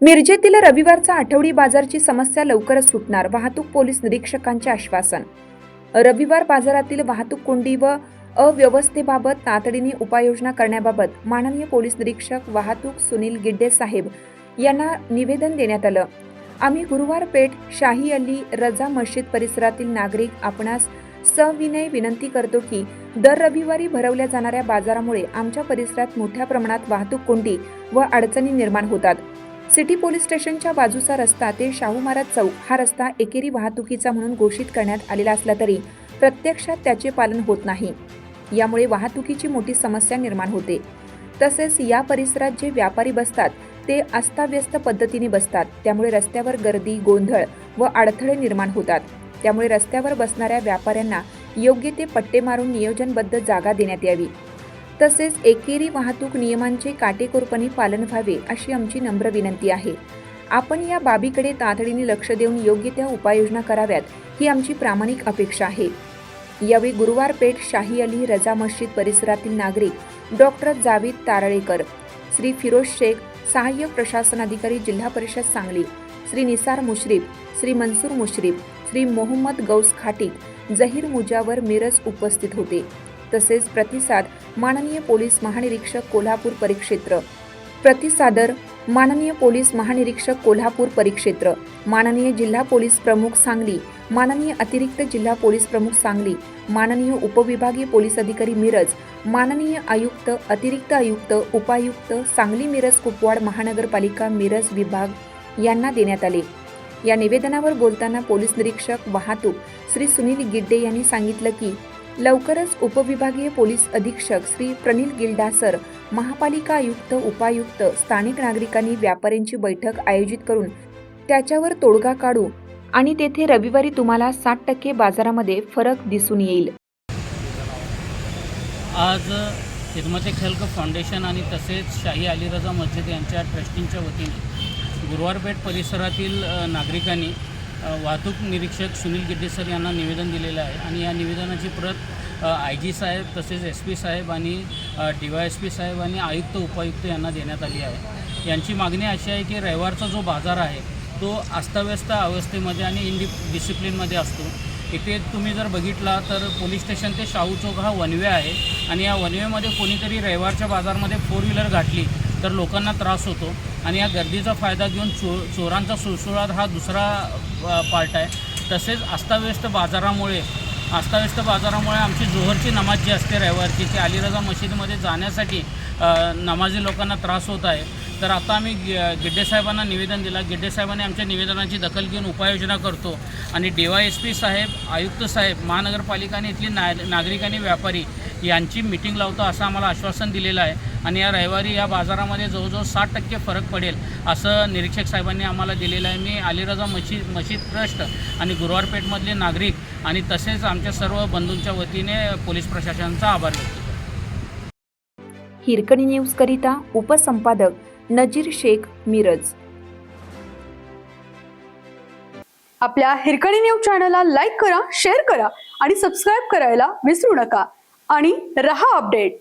मिरजेतील रविवारचा आठवडी बाजारची समस्या लवकरच सुटणार वाहतूक पोलीस निरीक्षकांचे आश्वासन. रविवार बाजारातील वाहतूक कोंडी व अव्यवस्थेबाबत तातडीने उपाययोजना करण्याबाबत माननीय पोलीस निरीक्षक वाहतूक सुनील गिड्डे साहेब यांना निवेदन देण्यात आलं. आम्ही गुरुवार पेठ शाही अली रजा मस्जिद परिसरातील नागरिक आपणास सविनय विनंती करतो की दर रविवारी भरवल्या जाणाऱ्या बाजारामुळे आमच्या परिसरात मोठ्या प्रमाणात वाहतूक कोंडी व अडचणी निर्माण होतात. सिटी पोलीस स्टेशनच्या बाजूचा रस्ता ते शाहू महाराज चौक हा रस्ता एकेरी वाहतुकीचा म्हणून घोषित करण्यात आलेला असला तरी प्रत्यक्षात त्याचे पालन होत नाही. यामुळे वाहतुकीची मोठी समस्या निर्माण होते. तसेच या परिसरात जे व्यापारी बसतात ते अस्ताव्यस्त पद्धतीने बसतात. त्यामुळे रस्त्यावर गर्दी गोंधळ व अडथळे निर्माण होतात. त्यामुळे रस्त्यावर बसणाऱ्या व्यापाऱ्यांना योग्य ते पट्टे मारून नियोजनबद्ध जागा देण्यात यावी. तसेच एकेरी वाहतूक नियमांचे काटेकोरपणे पालन व्हावे अशी आमची नम्र विनंती आहे. आपण या बाबीकडे तातडीने लक्ष देऊन योग्य त्या उपाययोजना कराव्यात ही आमची प्रामाणिक अपेक्षा आहे. यावेळी गुरुवार पेठ शाही अली रजा मस्जिद परिसरातील नागरिक डॉक्टर जावीद तारळेकर श्री फिरोज शेख सहाय्यक प्रशासनाधिकारी जिल्हा परिषद सांगली श्री निसार मुश्रीफ श्री मंसूर मुश्रीफ श्री मोहम्मद गौस खाटिक जहीर मुजावर मिरज उपस्थित होते. तसेच प्रतिसाद माननीय पोलीस महानिरीक्षक कोल्हापूर परिक्षेत्र. प्रतिसादर माननीय पोलीस महानिरीक्षक कोल्हापूर परिक्षेत्र. माननीय जिल्हा पोलीस प्रमुख सांगली. माननीय अतिरिक्त जिल्हा पोलीस प्रमुख सांगली. माननीय उपविभागीय पोलीस अधिकारी मिरज. माननीय आयुक्त अतिरिक्त आयुक्त उपायुक्त सांगली मिरज कुपवाड महानगरपालिका मिरज विभाग यांना देण्यात आले. या निवेदनावर बोलताना पोलीस निरीक्षक वाहतूक श्री सुनील गिड्डे यांनी सांगितलं की लवकरच उपविभागीय पोलीस अधीक्षक श्री प्रनिल गिल्डासर महापालिका आयुक्त उपायुक्त स्थानिक नागरिकांनी व्यापाऱ्यांची बैठक आयोजित करून त्याच्यावर तोडगा काढू आणि तेथे रविवारी तुम्हाला साठ टक्के बाजारामध्ये फरक दिसून येईल. आज खिदमते खल्क फाउंडेशन आणि तसेच शाही अलीरजा मस्जिद यांच्या ट्रस्टींच्या वतीने गुरुवारपेठ परिसरातील नागरिकांनी वाहतूक निरीक्षक सुनील गिड्डेसर यांना निवेदन दिलेलं आहे. आणि या निवेदनाची प्रत आय जी साहेब तसेच एस पी साहेब आणि डी वाय एस पी साहेब आणि आयुक्त उपायुक्त यांना देण्यात आली आहे. यांची मागणी अशी आहे की रविवारचा जो बाजार आहे तो अस्ताव्यस्त अवस्थेमध्ये आणि इनडि डिसिप्लिनमध्ये असतो. इथे तुम्ही जर बघितला तर पोलीस स्टेशन ते शाहू चौक हा वनवे आहे. आणि या वनवेमध्ये कोणीतरी रविवारच्या बाजारमध्ये फोर व्हीलर घातली तर लोकांना त्रास होतो. आणि या गर्दीचा फायदा घेऊन चो चोरांचा सुळसुळाट हा दुसरा पार्ट आहे. तसेच अस्ताव्यस्त बाजारामुळे अस्ताव्यस्त बाजारामुळे आमची जोहरची नमाज जी असते रविवारची ती अलीरजा मशिदीमध्ये जाण्यासाठी नमाजी लोकांना त्रास होत आहे. तर आता आम्ही गिड्डेसाहेबांना निवेदन दिला. गिड्डेसाहेबांनी आमच्या निवेदनाची दखल घेऊन उपाययोजना करतो. आणि डी वाय एस पी साहेब आयुक्त साहेब महानगरपालिका आणि इथली ना नागरिक आणि व्यापारी यांची मिटिंग लावतो असं आम्हाला आश्वासन दिलेलं आहे. आणि या रविवारी या बाजारामध्ये जवळजवळ साठ टक्के फरक पडेल असं निरीक्षक साहेबांनी आम्हाला दिलेलं आहे. मी अलिराजा मशीद मशीद ट्रस्ट आणि गुरुवारपेठमधले नागरिक आणि तसेच आमच्या सर्व बंधूंच्या वतीने पोलीस प्रशासनाचा आभार व्यक्त हिरकणी न्यूजकरिता उपसंपादक नजीर शेख मिरज. आपल्या हिरकणी न्यूज चॅनलला लाईक करा शेअर करा आणि सबस्क्राईब करायला विसरू नका. आणि रहा अपडेट.